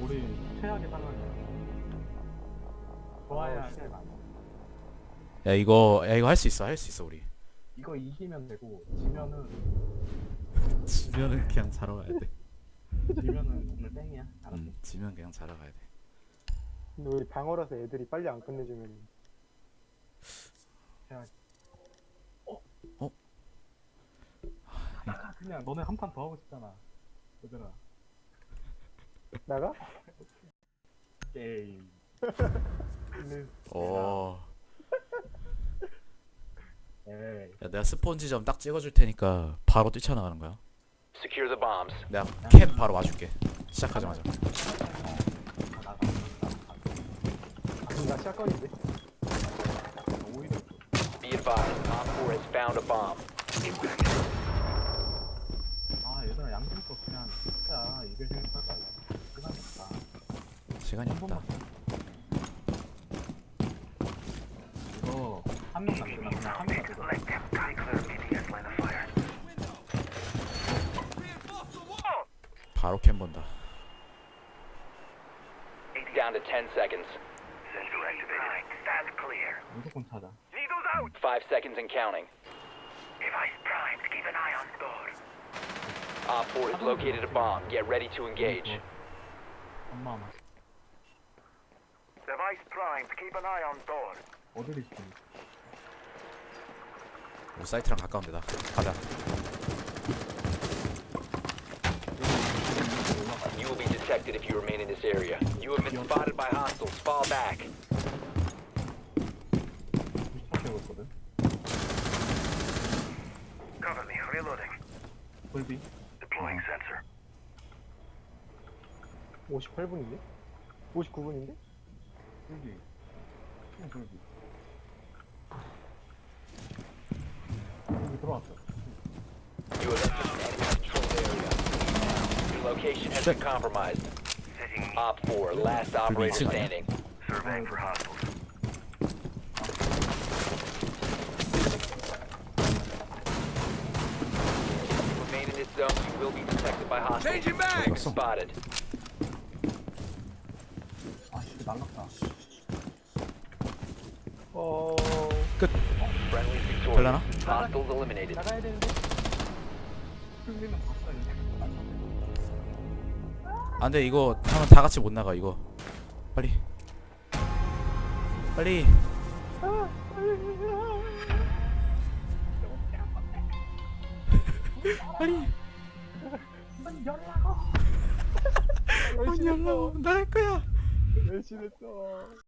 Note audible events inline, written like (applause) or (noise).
우리 최악의 상황이야. 좋아야 돼. 야 이거 야 이거 할 수 있어 할 수 있어 우리 이거 이기면 되고 지면은 (laughs) 지면은 그냥 자러 가야 돼 지면은 오늘 땡이야. 알았어. 음, 지면 그냥 자러 가야 돼 근데 우리 방어라서 애들이 빨리 안 끝내주면 나가 그냥 너네 한 판 더 하고 싶잖아. 얘들아. 나가? 게임. (laughs) 에이. 야 내가 스폰지 점딱 찍어줄 테니까 바로 뛰쳐나가는 거야 Secure the bombs. 내가 캡 바로 와줄게 시작하자마자 아, 나가. 아, 나 샷건인데? 오히려 Be advised, Op 4 has found a bomb. 시간이 한 번만. 없다 이거 한명 남기나 그냥 한명 남기나. 바로 캠 본다 Down to 10 seconds. 무조건 찾아. 5 seconds and counting. Op 4 has located a bomb. Get ready to engage. 엄마만. Device primed. Keep an eye on door. 어딜 있지? 우리 사이트랑 가까운 데다 가자 You will be detected if you remain in this area. You have been spotted by hostiles. Fall back. 부탁하고 있거든. Cover me. Reloading. 불비. Deploying sensor. 58분인데? 59분인데? You have entered an enemy-controlled area. Your location has been compromised. Setting me. Op 4, last operator 미친 거야? standing. Surveying for hostiles. If you remain in this zone, you will be detected by hostiles. Changing back! 어디 갔어? Spotted. 아, 씨, 날랐다. 어... 나가야 되는데? 봤어, 이제. 안돼. 아, 이거 하면 다 같이 못 나가 이거. 빨리. 빨리. (laughs) 빨리. 열심히 했어 (laughs) 나갈 거야. 열심히 했어